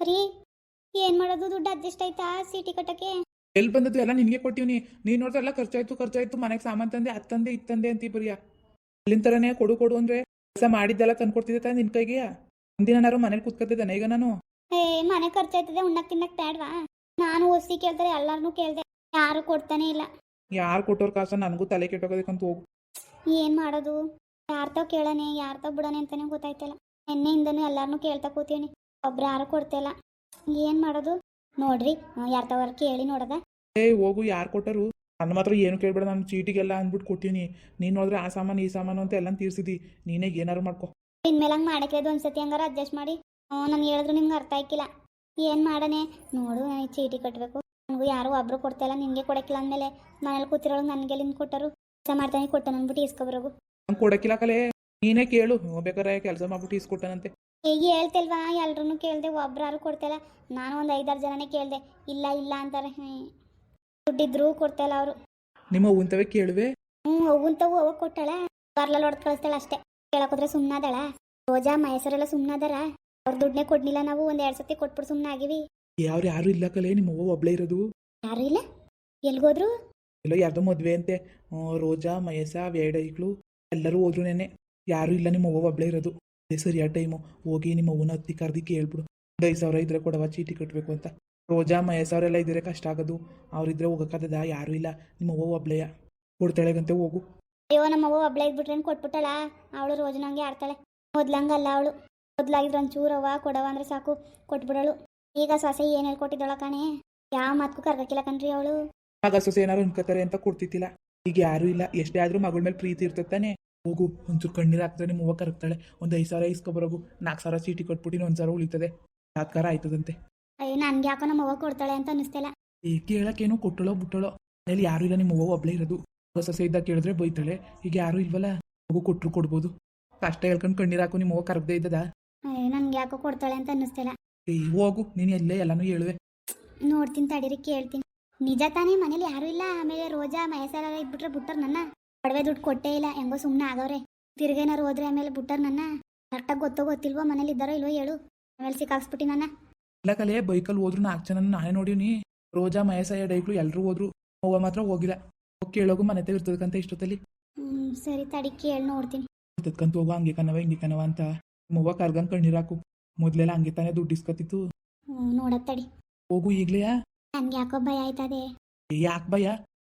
ರೀ ಏನ್ ಮಾಡೋದು? ದುಡ್ಡು ಅಡ್ಜಸ್ಟ್ ಆಯ್ತಾ ಸಿಟಿ ಕಟ್ಟಕ್ಕೆ? ಎಲ್ಲಿ ಬಂದದ್ದು? ಎಲ್ಲ ನಿನಗೆ ಕೊಟ್ಟಿವ್ನಿ ನೀನ್ ನೋಡಿದ್ರೆ ಎಲ್ಲ ಖರ್ಚಾಯ್ತು ಖರ್ಚಾಯ್ತು. ಮನೆಗೆ ಸಾಮಾನು ತಂದೆ ಅತ್ತಂದೆ ಇತ್ತಂದೆ ಅಂತೀ ಬರಿಯ. ಅಲ್ಲಿನ ತರನೇ ಕೊಡು ಕೊಡು ಅಂದ್ರೆ ಕೆಲಸ ಮಾಡಿದ್ದೆಲ್ಲ ತಂದ್ಕೊಡ್ತಿದ್ದೆ ತಾನೆ ನಿನ್ ಕೈಗೆ. ಒಂದಿನಾರು ಮನೇಲಿ ಕೂತ್ಕೊತಿದ್ದಾನೆ ಈಗ ನಾನು. ಏ ಮನೆ ಖರ್ಚಾಯ್ತದೆ ಉಣ್ಣಕ್ ತಿನ್ನಕ್ ಬೇಡ್ವಾ ನಾನು ಓಸಿ ಕೇಳ್ತಾರೆ ಎಲ್ಲಾರನು ಕೇಳ್ದೆ. ಯಾರು ಕೊಡ್ತಾನೆ ಇಲ್ಲ. ಯಾರು ಕೊಟ್ಟೋರ್ ಕಾಸ? ನನಗೂ ತಲೆ ಕೆಟ್ಟೋಗೋದಕ್ಕಂತ ಹೋಗು. ಏನ್ ಮಾಡೋದು? ಯಾರ್ತಾವ್ ಕೇಳನೆ ಯಾರ್ತಾವ್ ಬಿಡನೆ ಅಂತಾನೆ ಗೊತ್ತಾಯ್ತಲ್ಲ. ನಿನ್ನೆಯಿಂದನೂ ಎಲ್ಲಾರನು ಕೇಳ್ತಾ ಕೂತೀವಿ ಒಬ್ರು ಯಾರು ಕೊಡ್ತಿಲ್ಲ. ಏನ್ ಮಾಡೋದು? ನೋಡ್ರಿ ಯಾರ್ತಾವ್ರ ಕೇಳಿ ನೋಡದ. ಏ ಹೋಗು ಯಾರು ಕೊಟ್ಟರು? ನನ್ನ ಮಾತ್ರ ಏನು ಕೇಳಬೇಡ ನಾನು ಚೀಟಿಗೆಲ್ಲ ಅಂದ್ಬಿಟ್ಟು ಕೊಟ್ಟಿನಿ ನೀನು ನೋಡಿದ್ರೆ ಆ ಸಾಮಾನು ಈ ಸಾಮಾನು ಅಂತ ಎಲ್ಲ ತೀರ್ಸಿದಿ. ನೀನೇ ಏನಾರು ಮಾಡ್ಕೊ. ಇನ್ಮೇಲೆ ಹಂಗೆ ಮಾಡಕ್ಕೆ ಒಂದ್ಸತಿ ಹಂಗಾರ ಅಡ್ಜಸ್ಟ್ ಮಾಡಿ. ನಾನು ಹೇಳಿದ್ರು ನಿಮ್ಗೆ ಅರ್ಥ ಆಯ್ಕಿಲ್ಲ. ಏನು ಮಾಡನೆ? ನೋಡು ನಾನು ಚೀಟಿ ಕಟ್ಟಬೇಕು ನನಗೂ ಯಾರು ಒಬ್ರು ಕೊಡ್ತಾಯಿಲ್ಲ ನಿನಗೆ ಕೊಡಕ್ಕಿಲ್ಲ ಅಂದಮೇಲೆ. ಮನೇಲಿ ಕೂತಿರೋಳು ನನಗೆ ನಿನ್ ಕೊಟ್ಟರು? ಕೆಲಸ ಮಾಡ್ತಾನೆ ಕೊಟ್ಟನ ಅಂದ್ಬಿಟ್ಟು ಇಸ್ಕೊಬರೋಗು ನಂಗೆ ಕೊಡಕ್ಕಿಲ್ಲ ಕಲೆ. ನೀನೇ ಕೇಳು ಬೇಕಾರೆ ಕೆಲಸ ಮಾಡ್ಬಿಟ್ಟು ಇಸ್ಕೊಟ್ಟನಂತೆ ಈಗ ಹೇಳ್ತಿಲ್ವಾ? ಎಲ್ರೂ ಕೇಳಿದೆ ಒಬ್ರಾರು ಕೊಡ್ತಾಯಿಲ್ಲ ನಾನು ಒಂದು ಐದಾರು ಜನನೇ ಕೇಳಿದೆ. ಇಲ್ಲ ಇಲ್ಲ ಅಂತಾರೆ. ಹ್ಮ್. ದುಡ್ಡಿದ್ರು ಕೊಡ್ತಾಯಿಲ್ಲ ಅವರು. ನಿಮ್ಮ ಹೂವಂತವೆ ಕೇಳುವೆ? ಹ್ಞೂ ಹೋಗುಂತವು ಅವ ಕೊಟ್ಟಾಳ. ಬರ್ಲಲ್ಲಿ ಹೊಡೆದು ಕಳಿಸ್ತಾಳೆ ಅಷ್ಟೇ. ಕೇಳಕೋದ್ರೆ ಸುಮ್ಮನಾದಳ ರೋಜಾ ಮಹೇಶ್ವರೆಲ್ಲ ಸುಮ್ಮನಾದಾರ ಅವ್ರ ದುಡ್ಡನ್ನೇ ಕೊಡ್ಲಿಲ್ಲ ನಾವು ಒಂದ್ ಎರಡ್ ಸತಿ ಕೊಟ್ಬಿಟ್ಟು ಸುಮ್ಮನೆ ಆಗಿವಿ ಯಾರು ಯಾರು ಇಲ್ಲ ಕಲೆ ನಿಮ್ಮ ಅವ್ವ ಒಬ್ಳೇ ಇರೋದು? ಯಾರು ಇಲ್ಲ. ಎಲ್ಗೋದ್ರು? ಇಲ್ಲ ಯಾರ್ದೋ ಮದ್ವೆ ಅಂತೆ. ಆ, ರೋಜಾ ಮಹೇಶ ವೇಡೈಕ್ಳು ಎಲ್ಲರೂ ಹೋದ್ರು ನೆನೆ ಯಾರು ಇಲ್ಲ ನಿಮ್ಮ ಅವ್ವ ಒಬ್ಳೇ ಇರೋದು. ಅದೇ ಸರಿಯಾದ ಟೈಮು ಹೋಗಿ ನಿಮ್ಮ ಉನ್ನತಿ ಹತ್ತಿ ಕರ್ದಿ ಕೇಳ್ಬಿಡು. ಒಂದು ಐದು ಸಾವಿರ ಇದ್ರೆ ಕೊಡವ ಚೀಟಿ ಕಟ್ಟಬೇಕು ಅಂತ. ರೋಜಾ ಮಹೇಶ್ ಅವರೆಲ್ಲ ಇದ್ರೆ ಕಷ್ಟ ಆಗೋದು. ಅವ್ರಿದ್ರೆ ಹೋಗೋಕ್ಕಾಗದ ಯಾರು ಇಲ್ಲ. ನಿಮ್ಮ ಅವ್ವ ಒಬ್ಳೆಯ. ಕೊಡ್ತಾಳೆಗಂತೆ ಹೋಗು. ಅಯ್ಯೋ ನಮ್ಮ ಅವ್ವ ಒಬ್ಳೆ ಇದ್ಬಿಟ್ರೇನು ಕೊಟ್ಬಿಟ್ಟಳ? ಅವಳು ರೋಜು ನಂಗೆ ಆಡ್ತಾಳೆ. ಮೊದ್ಲಂಗಲ್ಲ ಅವಳು. ಮೊದ್ಲಾಗಿದ್ರೆ ಒಂಚೂರವ್ವ ಕೊಡವ ಅಂದ್ರೆ ಸಾಕು ಕೊಟ್ಬಿಡಳು. ಈಗ ಸೊಸೆ ಏನು ಹೇಳ್ಕೊಟ್ಟಿದ್ದಳ ಕಣೆ? ಯಾವ ಮಾತು ಕರ್ಗಕ್ಕಿಲ್ಲ ಕಣ್ರಿ ಅವಳು. ಆಗ ಸೊಸೆ ಏನಾರು ಅನ್ಕೋತಾರೆ ಅಂತ ಕೊಡ್ತಿತ್ತಿಲ್ಲ ಈಗ ಯಾರು ಇಲ್ಲ. ಎಷ್ಟೇ ಆದ್ರೂ ಮಗಳ ಮೇಲೆ ಪ್ರೀತಿ ಇರ್ತತಾನೆ ಹೋಗು ಒಂಚೂರು ಕಣ್ಣೀರು ಹಾಕ್ತಾನೆ ನಿಮ್ಮ ಅವ್ವ ಕರಗ್ತಾಳೆ. ಒಂದು ಐದು ಸಾವಿರ ಇಸ್ಕೊಬರೋಗು ನಾಲ್ಕು ಸಾವಿರ ಚೀಟಿ ಕೊಟ್ಬಿಟ್ಟು ಒಂದು ಸಾವಿರ ಉಳಿತದೆ. ಸಾತ್ಕಾರ ಆಯ್ತದಂತೆ. ಅಯ್ಯೋ ನನ್ಗೆ ಯಾಕೋ ನಮ್ಮವ್ವ ಕೊಡ್ತಾಳೆ ಅಂತ ಅನ್ನಿಸ್ತಿಲ್ಲ ಈ ಕೇಳಕ್ಕೇನು ಕೊಟ್ಟಳೋ ಬಿಟ್ಟಳೋ. ಅಲ್ಲಿ ಯಾರು ಇಲ್ಲ ನಿಮ್ಮ ಅವ್ವ ಒಬ್ಳೇ ಇರೋದು. ಸೊಸೆ ಇದ್ದಾಗ ಕೇಳಿದ್ರೆ ಬೈತಾಳೆ. ಈಗ ಯಾರು ಇಲ್ವಲ್ಲ? ಮಗು ಕೊಟ್ಟರು ಕೊಡ್ಬೋದು. ಕಷ್ಟ ಹೇಳ್ಕೊಂಡು ಕಣ್ಣೀರು ಹಾಕು ನಿಮ್ಮ ಅವ್ವ ಕರಗದೆ ಇದ್ದದ? ಅಯ್ಯೋ ನನ್ಗೆ ಯಾಕೋ ಕೊಡ್ತಾಳೆ ಅಂತ ಅನ್ನಿಸ್ತಿಲ್ಲ ಏ ಹೋಗು ನೀನು ಎಲ್ಲೇ ಎಲ್ಲಾನು ಹೇಳುವೆ. ನೋಡ್ತೀನಿ ತಡೀರಿ ಕೇಳ್ತೀನಿ. ನಿಜ ತಾನೇ ಮನೇಲಿ ಯಾರು ಇಲ್ಲ? ಆಮೇಲೆ ರೋಜಾ ಮಹೇಶಾರ ಇದ್ಬಿಟ್ರೆ ಬಿಟ್ಟರು ನನ್ನ. ಒಡವೆ ದುಡ್ಡು ಕೊಟ್ಟೇ ಇಲ್ಲ. ಹೆಂಗೋ ಸುಮ್ಮನೆ ಆಗವ್ರೆ ತಿರ್ಗೇನಾರು ಹೋದ್ರೆ ಆಮೇಲೆ ಬುಟ್ಟರ್ ನನ್ನ. ಕರೆಕ್ಟಾಗಿ ಗೊತ್ತೋ ಗೊತ್ತಿಲ್ವೋ ಮನೇಲಿ ಇದ್ದಾರೋ ಇಲ್ವೋ ಹೇಳು. ಆಮೇಲೆ ಸಿಕ್ಕಾಕ್ಸ್ಬಿಟ್ಟಿ ನನ್ನ. ಇಲ್ಲ ಕಲೆ ಬೈಕಲ್ಲಿ ಹೋದ್ರು ನಾಲ್ಕು ಜನ ನಾನೇ ನೋಡೀನಿ. ರೋಜಾ ಮಹೇಶ ಡೈಕ್ಳು ಎಲ್ಲರೂ ಹೋದ್ರು. ಅವ್ವ ಮಾತ್ರ ಹೋಗಿಲ್ಲ. ಹೋಗಿ ಕೇಳೋಗು ಮನೆ ಇರ್ತದಕ್ಕಂತ ಇಷ್ಟೊತ್ತಲ್ಲಿ. ಹ್ಮ್ ಸರಿ ತಡಿ ಕೇಳಿ ನೋಡ್ತೀನಿ. ತತ್ಕಂತ ಹೋಗು ಹಂಗೆ ಕನವ ಹಿಂಗೆ ಕನವ ಅಂತ. ನಿಮ್ಮವ್ವ ಕರ್ಗಂಗೆ ಕಣ್ಣೀರಾಕು ಮೊದ್ಲೆಲ್ಲ ಹಂಗೆ ತಾನೇ ದುಡ್ಡು ಇಸ್ಕೊತಿತ್ತು. ಹ್ಞೂ ನೋಡತ್ ತಡಿ. ಹೋಗು ಈಗ್ಲೇ. ನನ್ಗೆ ಯಾಕೋ ಭಯ ಆಯ್ತದೆ. ಯಾಕೆ ಭಯ?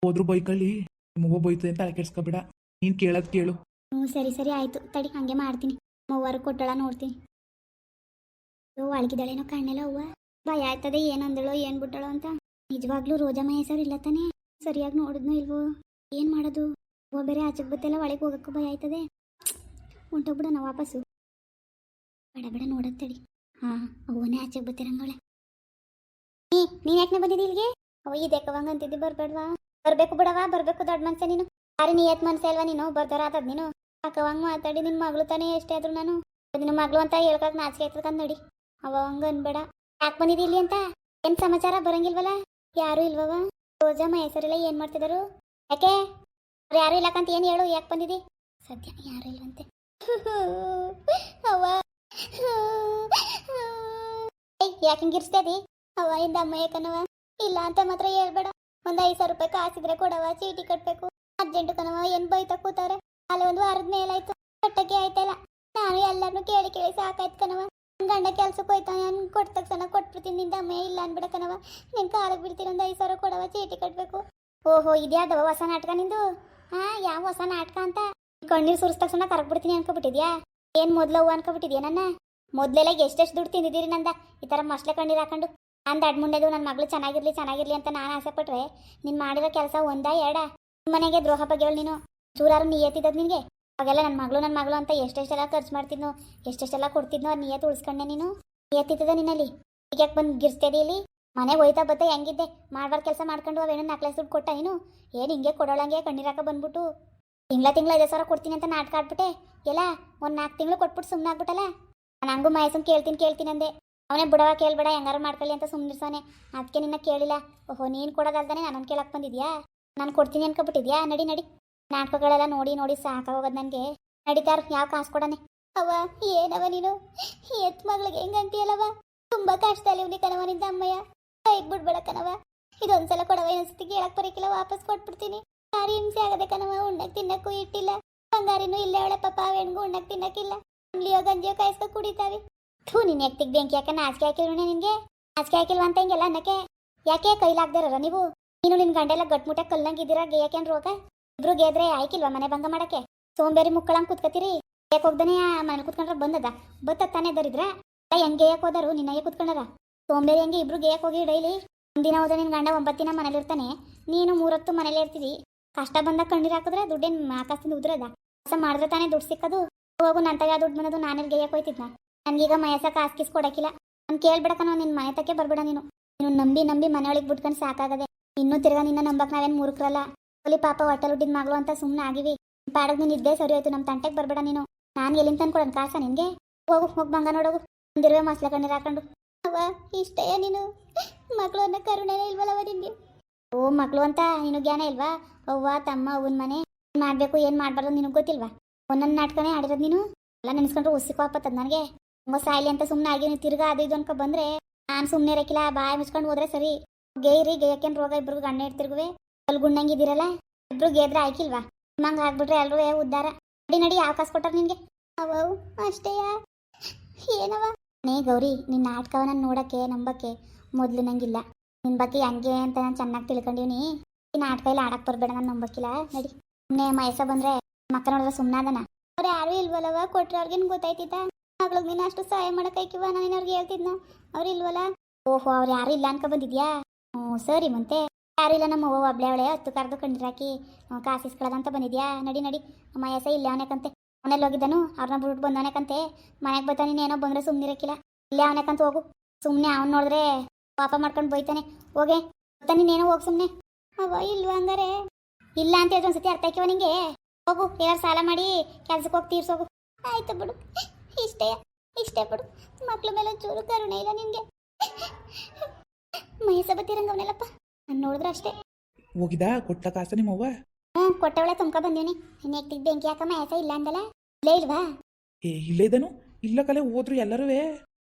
ಹೋದ್ರು ಬೈಕಲ್ಲಿ. ಬೈತದೆ ಅಂತ ತಲೆ ನೀನು ಕೇಳೋದು ಕೇಳು. ಸರಿ ಸರಿ, ಆಯ್ತು. ತಡಿ, ಹಂಗೆ ಮಾಡ್ತೀನಿ. ಮೂವರು ಕೊಟ್ಟಳ ನೋಡ್ತೀನಿ. ಅಯ್ಯೋ ಒಳಗಿದ್ದಾಳೇನೋ ಕಣ್ಣೆಲ್ಲ ಅವ್ವ. ಭಯ ಆಯ್ತದೆ, ಏನಂದಳೋ, ಏನು ಬಿಟ್ಟಳೋ ಅಂತ. ನಿಜವಾಗ್ಲೂ ರೋಜಾ ಹೆಸರು ಇಲ್ಲ ತಾನೇ? ಸರಿಯಾಗಿ ನೋಡಿದ್ನೋ ಇಲ್ವೋ? ಏನು ಮಾಡೋದು? ಹೂವ ಬೇರೆ ಆಚೆಗೆ ಬತ್ತೆಲ್ಲ ಒಳಗೆ ಹೋಗಕ್ಕೂ ಭಯ ಆಯ್ತದೆ. ಹೊಂಟೋಗ್ಬಿಡೋಣ ವಾಪಸ್ಸು. ಬೇಡ ಬೇಡ ನೋಡತ್ ತಡಿ. ಹಾ ಅವನೇ ಆಚೆಗೆ ಬತ್ತಿರಂಗಳೆ ನೀ ನೀನು ಯಾಕೆ ಬಂದಿದ್ದಿ ಇಲ್ಲಿಗೆ? ಅವ ಇದಕ್ಕವಂಗ ಅಂತಿದ್ದಿ ಬರ್ಬೇಡ್ವಾ? ಬರ್ಬೇಕು ಬಿಡವಾ ಬರ್ಬೇಕು ದೊಡ್ಡ ಮನ್ಸ ನೀನು. ಯಾರು ನಿಯತ್ ಮನ್ಸ ಅಲ್ವಾ ನೀನು? ಬರ್ತಾರಾತದ್ ನೀನು. ಅಕ್ಕವಂಗ್ ಮಾತಾಡಿ ನಿನ್ ಮಗಳು ತಾನೇ ಎಷ್ಟೇ ಆದ್ರು ನಾನು. ನಿನ್ ಮಗಳು ಅಂತ ಹೇಳ್ಕೊಳಕ್ ನಾಚಿಕೆ ಆಯ್ತದ ನೋಡಿ. ಅವ ಹಂಗ ಅನ್ಬೇಡ. ಯಾಕೆ ಬಂದಿದ್ದಿ ಇಲ್ಲಿ ಅಂತ? ಏನ್ ಸಮಾಚಾರ? ಬರಂಗಿಲ್ವಲ್ಲ? ಯಾರು ಇಲ್ವವ ರೋಜಾ ಮಹೇಶ್ವರೆಲ್ಲ ಏನ್ ಮಾಡ್ತಿದಾರು? ಯಾಕೆ? ಯಾರು ಇಲ್ಲಕಂತ ಏನ್ ಹೇಳು? ಯಾಕೆ ಬಂದಿದಿ ಸದ್ಯ ಯಾರು ಇಲ್ವಂತೆ. ಅವ್ವ ಯಾಕೆ ಹಿಂಗಿರ್ಸ್ತೇದಿ ಅವ ಇಂದ? ಅಮ್ಮ ಯಾಕನವ ಇಲ್ಲ ಅಂತ ಮಾತ್ರ ಹೇಳ್ಬೇಡ. ಒಂದ್ ಐದ್ ಸಾವಿರ ರೂಪಾಯಿ ಕಾಸಿದ್ರೆ ಕೊಡವ ಚೀಟಿ ಕಟ್ಬೇಕು. ಅರ್ಜೆಂಟ್ ಕಣವ ಏನ್ ಬೈತಾ ಕೂತಾರೆ ಅಲ್ಲಿ ಒಂದು ವಾರದ ಮೇಲಾಯ್ತು. ಕಟ್ಟಕ್ಕೆ ಆಯ್ತಲ್ಲ. ನಾನು ಎಲ್ಲಾರ್ನು ಕೇಳಿ ಕೇಳಿ ಸಾಕಾಯ್ತು ಕನವ ನನ್ ಗಂಡ ಕೆಲ್ಸಕ್ಕೆ ಹೋಯ್ತಾ ನಾನು ಕೊಟ್ಟ ತಕ್ಷಣ ಕೊಟ್ಬಿಡ್ತೀನಿ, ನಿಂದ ಅಮ್ಮ ಇಲ್ಲ ಅನ್ಬಿಡ ಕಣವ ನಿನ್ ಕಾಲಕ್ಕೆ ಬಿಡ್ತೀನಿ ಒಂದು ಐದು ಸಾವಿರ ಕೊಡವ ಚೀಟಿ ಕಟ್ಬೇಕು. ಓಹೋ ಇದ್ಯಾದವ ಹೊಸ ನಾಟಕ ನಿಂದು? ಹಾ, ಯಾವ ಹೊಸ ನಾಟಕ ಅಂತ? ಕಣ್ಣೀರು ಸುರಿಸ್ ತಕ್ಷಣ ಕರಗ್ ಬಿಡ್ತೀನಿ ಅನ್ಕೊಬಿಟ್ಟಿದ್ಯಾ? ಏನ್ ಹೂವು ಅನ್ಕೊಬಿಟ್ಟಿದ್ಯಾ ನನ್ನ? ಮೊದ್ಲೆಲ್ಲ ಎಷ್ಟೆಷ್ಟು ದುಡ್ಡು ತಿಂದಿದ್ದೀರಿ ನಂದ? ಈ ತರ ಮಸ್ಲೆ ಕಣ್ಣೀರ್ ಹಾಕೊಂಡು. ನಂದು ಅಡ್ಮುಂಡೆದು ನನ್ನ ಮಗಳು ಚೆನ್ನಾಗಿರ್ಲಿ ಚೆನ್ನಾಗಿರ್ಲಿ ಅಂತ ನಾನು ಆಸೆ ಪಟ್ರೆ ನೀನು ಮಾಡಿರೋ ಕೆಲಸ ಒಂದಾ ಎರಡ? ಮನೆಗೆ ದ್ರೋಹ ಬಗೆಯವಳು ನೀನು? ಚೂರಾರು ನಿಯತ್ತಿದ್ದದ್ ನಿನಗೆ? ಅವಾಗೆಲ್ಲ ನನ್ನ ಮಗಳು ನನ್ನ ಮಗಳು ಅಂತ ಎಷ್ಟೆಷ್ಟೆಲ್ಲ ಖರ್ಚು ಮಾಡ್ತಿದ್ನೋ, ಎಷ್ಟೆಷ್ಟೆಲ್ಲ ಕೊಡ್ತಿದ್ನೋ ಅದು ನಿಯತ್ ಉಳಿಸ್ಕೊಂಡೆ ನೀನು? ನಿಯತ್ತಿದ್ದದ ನಿನ್ನಲ್ಲಿ? ಈಗ ಯಾಕೆ ಬಂದು ಗಿರ್ಸ್ತೇದಿ ಇಲ್ಲಿ? ಮನೆ ಹೋಯ್ತಾ ಬತ್ತ ಹೆಂಗಿದ್ದೆ? ಮಾಡ್ಬಾರ್ದು ಕೆಲಸ ಮಾಡ್ಕೊಂಡು ಅವೇನೋ ನಾಲ್ಕು ದುಡ್ಡು ಕೊಟ್ಟ ನೀನು? ಏನ್ ಹಿಂಗೆ ಕೊಡೋಳಂಗೆ ಕಣ್ಣೀರಾಕ ಬಂದ್ಬಿಟ್ಟು? ತಿಂಗಳ ತಿಂಗಳ ಐದು ಸಾವಿರ ಕೊಡ್ತೀನಿ ಅಂತ ನಾಟಕ ಆಡ್ಬಿಟ್ಟೆ? ಎಲ್ಲ ಒಂದ್ ನಾಲ್ಕು ತಿಂಗಳು ಕೊಟ್ಬಿಟ್ಟು ಸುಮ್ಮನೆ ಆಗ್ಬಿಟ್ಟಲ್ಲ? ನಾನು ಕೇಳ್ತೀನಿ ಕೇಳ್ತೀನಿ ಅಂದೆ. ಅವನೇ ಬಿಡವ ಕೇಳ್ಬೇಡ, ಹೆಂಗಾರು ಮಾಡ್ಕೊಳ್ಳಿ ಅಂತ ಸುಮ್ಮನಿರ್ಸವನೆ ಅದಕ್ಕೆ ನಿನ್ನ ಕೇಳಿಲ್ಲ. ಓಹೋ, ನೀನು ಕೊಡೋದಲ್ದಾನೆ ನಾನು ಕೇಳಕ್ ಬಂದಿದ್ಯಾ? ನಾನು ಕೊಡ್ತೀನಿ ಅನ್ಕೊಬಿಟ್ಟಿದ್ಯಾ? ನಡಿ ನಡಿ. ನಾಟಕಗಳೆಲ್ಲ ನೋಡಿ ನೋಡಿ ಸಾಕಾಗೋಗೋದು ನನಗೆ ನಡೀತಾರ, ಯಾವ ಕಾಸು ಕೊಡನೆ? ಅವ ಏನವ ನೀನು? ಎತ್ ಮಗಳಿಗೆ ಹೆಂಗಂತೀಯಲ್ಲವ ತುಂಬಾ ಕಷ್ಟ ಅಲ್ಲಿ ಕಣವ ನಿಂದ ಅಮ್ಮಯ್ಯ. ಕೈ ಬಿಡ್ಬೇಡ ಕಣವ ಇದೊಂದ್ಸಲ ಕೊಡವ ಇನ್ನೊಂದ್ಸತಿ ಕೇಳಕ್ ಬರೀಕಿಲ್ಲ, ವಾಪಸ್ ಕೊಟ್ಬಿಡ್ತೀನಿ. ಯಾರು ಹಿಂಸೆ ಆಗದೆ ಕನವ ಉಣ್ಣಕ್ ತಿನ್ನಕ್ಕೂ ಇಟ್ಟಿಲ್ಲ. ಬಂಗಾರಿನೂ ಇಲ್ಲೇ ಅವಳೆ ಪಾಪ ಹೆಣ್ಗು ಉಣ್ಣಕ್ ತಿನ್ನಕ್ಕಿಲ್ಲ ಅಂಬ್ಲಿಯೋ, ಗಂಜಿಯೋ ಕಾಯಿಸ್ಕೊ ಕುಡಿತಾವೆ. ಥೂ, ನಿನ್ ಎತ್ತಿಗೆ ಬೆಂಕಿ ಯಾಕೆ ನಾಚಿಕೆ ಹಾಕಿಲ್ವಣ ನಿನ್ಗೆ? ನಾಚಿಕೆ ಹಾಕಿಲ್ವಾ ಅಂತ ಹಿಂಗೆಲ್ಲ ಅನ್ನಕ್ಕೆ? ಯಾಕೆ ಕೈಲಾಗ್ದಾರ ನೀವು? ನೀನು ನಿನ್ ಗಂಡೆಲ್ಲ ಗಟ್ಮುಟ ಕಲ್ಲಂಗಿದ್ದೀರಾ ಗೇಯಕೇನ್ ರೋಗ? ಇಬ್ರು ಗೆದ್ರೆ ಆಯ್ಕಿಲ್ವಾ ಮನೆ ಭಂಗ ಮಾಡಕ್ಕೆ? ಸೋಂಬೇರಿ ಮುಕ್ಕಳಂಗ್ ಕುತ್ಕತ್ತೀರಿ? ಯಾಕೆ ಹೋಗ್ದಾನೆ ಮನೆ ಕುತ್ಕೊಂಡ್ರೆ ಬಂದದ? ಬತ್ತ ತಾನೇ ದರಿದ್ರ? ಹೆಂಗೆ ಯಾಕೆ ಹೋದರು? ನಿನ್ನ ಕುತ್ಕೊಂಡಾರ? ಸೋಂಬೇರಿ ಹಂಗೆ ಇಬ್ರು ಗೇಯಕ್ ಹೋಗಿ ಡೈಲಿ? ಒಂದಿನ ಹೋದ ನಿನ್ನ ಗಂಡ ಒಂಬತ್ತು ದಿನ ಮನೇಲಿ ಇರ್ತಾನೆ? ನೀನು ಮೂರೊತ್ತು ಮನೇಲಿ ಇರ್ತೀವಿ. ಕಷ್ಟ ಬಂದಾಗ ಕಣ್ಣೀರ್ ಹಾಕಿದ್ರೆ ದುಡ್ಡೇನ್ ಆಕಾಶದಿಂದ ಉದ್ರದ? ಕೆಲಸ ಮಾಡಿದ್ರೆ ತಾನೇ ದುಡ್ಡು ಸಿಕ್ಕದು? ಹೋಗು ನಂತರ ದುಡ್ಡು ಬಂದದು ನಾನೇ ಗೇಯಕ್ ಹೋಯ್ತಿದ್ನ? ನನ್ಗೀಗ ಮಯಸ ಕಾಸ್ಕಿಸ್ ನಾನು ಕೇಳ್ಬಿಡಕನೋ ನಿನ್ ಮನೆ ತಕ್ಕೆ ಬರ್ಬೇಡ ನೀನು. ನೀನು ನಂಬಿ ನಂಬಿ ಮನೆಯೊಳಗೆ ಬಿಟ್ಕೊಂಡು ಸಾಕಾಗದೆ. ಇನ್ನೂ ತಿರ್ಗಾ ನಿನ್ನ ನಂಬಕ್ ನಾವೇನ್ ಮೂರ್ಖರಲ್ಲ. ಒಲಿ ಪಾಪ ಹೊಟ್ಟೆ ಹುಟ್ಟಿದ ಮಗಳು ಅಂತ ಸುಮ್ಮನೆ ಆಗಿವಿ. ಪಾಡಗ್ ನೀನ್ ಇದ್ದೇ ಸರಿ ಹೋಯ್ತು ನಮ್ಮ ತಂಟೆಗೆ ಬರ್ಬೇಡ ನೀನು. ನಾನು ಎಲ್ಲಿಂದ ತಂದ್ಕೊಡೋಣ ಕಾಸ ನಿನ್ಗೆ? ಹೋಗು, ಹೋಗ್ ಬಂಗ ನೋಡೋಗು. ಒಂದಿರುವೆ ಮಸ್ಲ ಕಣ್ಣೀರು ಹಾಕೊಂಡು ಅವ ನೀನು. ಮಕ್ಳು ಅನ್ನೋ ಕರುಣೆನೇ ಇಲ್ವಲ್ಲವ ನಿನ್ಗೆ? ಓ ಮಕ್ಳು ಅಂತ ನೀನು ಜ್ಞಾನ ಇಲ್ವಾ? ಅವ್ವ, ತಮ್ಮ ಅವನ ಮನೆ. ಮಾಡಬೇಕು, ಏನ್ ಮಾಡ್ಬಾರ್ದು ನಿನಗೆ ಗೊತ್ತಿಲ್ವಾ? ಒಂದೊಂದು ನಾಟಕನೇ ಆಡಿರೋದು ನೀನು? ಎಲ್ಲ ನೆನೆಸ್ಕೊಂಡ್ರೆ ಉಸಿಕ್ ಹಾಪತ್ತದ ನನಗೆ. ತುಂಬ ಸಾಯ್ಲಿ ಅಂತ ಸುಮ್ನೆ ಆಗಿ ನೀನು ತಿರ್ಗಾ ಅದು ಇದು ಅನ್ಕೊ ಬಂದ್ರೆ ನಾನು ಸುಮ್ಮನೆ ಇರಕ್ಕಿಲ್ಲ ಬಾಯ್ ಮುಚ್ಕೊಂಡು ಹೋದ್ರೆ ಸರಿ. ಗೇಯ್ರಿ ಗೇಯಕ್ಕೇನು ರೋಗ ಇಬ್ರಿಗೂ ಗಂಡ ಇಡ್ತಿರ್ಗುವೆ ಅಲ್ಲಿ ಗುಂಡಂಗಿದ್ದೀರಲ್ಲ ಇಬ್ರು ಗೇದ್ರೆ ಆಯ್ಕಿಲ್ವಾ? ನಂಗೆ ಆಗ್ಬಿಟ್ರೆ ಏ ಉದ್ದಾರ. ನಡಿ ನಡಿ ಯಾವ ಕಾಸು ಕೊಟ್ಟಾರ ನಿನ್ಗೆ. ಅವವು ಅಷ್ಟೇಯ. ಏನವ ನೇ ಗೌರಿ ನಿನ್ನ ನಾಟಕವನ್ನ ನೋಡಕ್ಕೆ, ನಂಬಕ್ಕೆ ಮೊದ್ಲು ನಂಗಿಲ್ಲ. ನಿನ್ ಬಗ್ಗೆ ಹಂಗೆ ಅಂತ ನಾನು ಚೆನ್ನಾಗಿ ತಿಳ್ಕೊಂಡಿವ್ನಿ. ಈ ನಾಟಕ ಇಲ್ಲ ಆಡಕ್ ಬರ್ಬೇಡ, ನಾನು ನಂಬಕ್ಕಿಲ್ಲ. ನಡಿ. ಸುಮ್ಮನೆ ಮಯಸ ಬಂದ್ರೆ ಮಕ್ಕ ನೋಡಿದ್ರೆ ಸುಮ್ಮನಾದನ ಅವ್ರು ಯಾರು ಇಲ್ವಲ್ಲವ ಕೊಟ್ರೆ ಅವ್ರಿಗೇನು ಗೊತ್ತಾಯ್ತಿತ್ತ? ಮಗಳಿಗೆ ನೀನು ಅಷ್ಟು ಸಹಾಯ ಮಾಡಕ್ ಐಕಿವ ನಾನು ಅವ್ರಿಗೆ ಹೇಳ್ತಿದ್ನ? ಅವ್ರು ಓಹೋ, ಅವ್ರು ಯಾರು ಇಲ್ಲ ಅನ್ಕೊ ಬಂದಿದ್ಯಾ ಹ್ಞೂ, ಸರಿ ಯಾರು ಇಲ್ಲ ನಮ್ಮ ಅವ್ವ, ಒಬ್ಳೆ ಅವಳೆ, ಹತ್ತು ಕರೆದು ಕಂಡಿರಾಕಿ ಕಾಸಿಸ್ಕೊಳ್ಳೋದಂತ ಬಂದಿದ್ಯಾ? ನಡಿ ನಡಿ. ಅಮ್ಮ ಎಸ ಇಲ್ಲ ಅವನಕಂತೆ ಮನೇಲಿ ಹೋಗಿದ್ದನು? ಅವ್ರನ್ನ ಬಿಟ್ಟು ಬಂದವನಕಂತೆ ಮನೆಗೆ ಬರ್ತಾನೆ ನೀನೇನೋ ಬಂದ್ರೆ ಸುಮ್ಮನಿರಕ್ಕಿಲ್ಲ ಇಲ್ಲೇ ಅವನಕಂತ ಹೋಗು. ಸುಮ್ಮನೆ ಅವ್ನು ನೋಡಿದ್ರೆ ಪಾಪ ಮಾಡ್ಕೊಂಡು ಬೈತಾನೆ. ಹೋಗೆ. ಬರ್ತಾನೆ ನೀನೇನೋ ಹೋಗಿ ಸುಮ್ಮನೆ ಅವ ಇಲ್ವಾ ಹಂಗಾರೆ? ಇಲ್ಲ ಅಂತ ಹೇಳಿದ್ರೆ ಒಂದ್ಸತಿ ಅರ್ಥ ಆಯ್ಕಿವ ನಿಂಗೆ? ಹೋಗು ಏನಾರು ಸಾಲ ಮಾಡಿ. ಕೆಲ್ಸಕ್ಕೆ ಹೋಗಿ, ತೀರ್ಸೋಗು. ಆಯ್ತು ಬಿಡು. ಇಷ್ಟೇ ಇಷ್ಟೇ ಬಿಡು ಮಕ್ಳ ಮೇಲೆ ಚೂರು ಕರುಣೆ ಇಲ್ಲ ನಿನ್ಗೆ. ನಾನು ನೋಡಿದ್ರೆ ಅಷ್ಟೇ. ಹೋಗಿದ ಕೊಟ್ಟ ಕಾಸ ನಿಮ್ಮವ್ವ? ಹ್ಞೂ ಕೊಟ್ಟವಳೆ ತುಂಬ್ಕೊ ಬಂದೀನಿ ಎಕ್ಟಿಗ್ ಬೆಂಕಿ ಹಾಕ ಮಹೇಶ ಇಲ್ಲ ಅಂದಲ್ಲ. ಇಲ್ಲೇ ಇಲ್ವಾ? ಏ ಇಲ್ಲೇ ಇದನು ಇಲ್ಲ ಕಲೆ ಹೋದ್ರು ಎಲ್ಲರೂ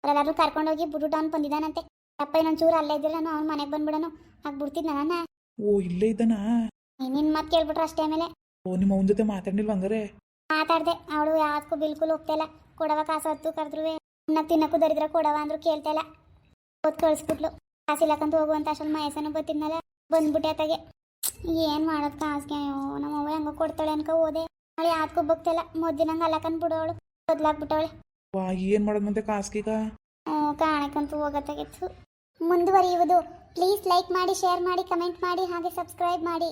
ಎಲ್ಲರೂ ಕರ್ಕೊಂಡೋಗಿ ಬುಡು ಡಾನ್ ಬಂದಿದ್ದಾನಂತೆ. ಅಪ್ಪ ಇನ್ನೊಂದು ಚೂರು ಅಲ್ಲೇ ಇದ್ದಿಲ್ಲ ನಾನು ಅವ್ನ ಮನೆಗೆ ಬಂದ್ಬಿಡನು. ಹಾಗೆ ಬಿಡ್ತಿದ್ನ ನನ್ನ ಓ ಇಲ್ಲೇ ಇದ್ದನಾ? ನಿನ್ನ ಮಾತು ಕೇಳ್ಬಿಟ್ರೆ ಅಷ್ಟೇ ಆಮೇಲೆ. ಓ ನಿಮ್ಮ ಅವನ ಜೊತೆ ಮಾತಾಡಿಲ್ವ ಹಂಗಾರೆ? ಮಾತಾಡ್ದೆ. ಅವಳು ಯಾವ್ದಕ್ಕೂ ಬಿಲ್ಕುಲ್ ಹೋಗ್ತಾ ಇಲ್ಲ. ಕೊಡವ ಕಾಸು ಹತ್ತು ಕರೆದ್ರು ಅನ್ನ ತಿನ್ನಕ್ಕೂ ದರಿದ್ರ ಕೊಡವ ಅಂದ್ರು ಕೇಳ್ತಾ ಇಲ್ಲ. ಓದ್ ಕಳಿಸ್ಬಿಟ್ಲು. ಕಾಸಿಲ್ಲಕ್ಕಂತ ಹೋಗುವಂತ ಅಷ್ಟೊಂದು ಮಯಸ್ಸನ್ನು ಗೊತ್ತಿದ್ನಲ್ಲ. ಬಂದ್ಬಿಟ್ಟೆ ತಗೆ ಏನು ಮಾಡೋದು ಕಾಸ್ಗೆ ಅಯ್ಯೋ ನಮ್ಮ ಅವ್ವ ಹೆಂಗೋ ಕೊಡ್ತಾಳೆ ಅನ್ಕೋ ಹೋದೆ. ಅವಳು ಯಾವ್ದಕ್ಕೂ ಬಗ್ತಿಲ್ಲ ಮೊದ್ಲಿನಂಗೆ ಅಲ್ಲಕನ್ ಬಿಡೋಳು ಬದ್ಲಾಗ್ಬಿಟ್ಟವಳೆ. ವಾ ಏನ್ ಮಾಡೋದ್ ಮತ್ತೆ ಕಾಸ್ಗೀಗ? ಹ್ಞೂ ಕಾಣಕ್ಕಂತೂ ಹೋಗತ್ತಾಗಿತ್ತು. ಮುಂದುವರಿಯುವುದು. ಪ್ಲೀಸ್ ಲೈಕ್ ಮಾಡಿ ಶೇರ್ ಮಾಡಿ ಕಮೆಂಟ್ ಮಾಡಿ ಹಾಗೆ ಸಬ್ಸ್ಕ್ರೈಬ್ ಮಾಡಿ.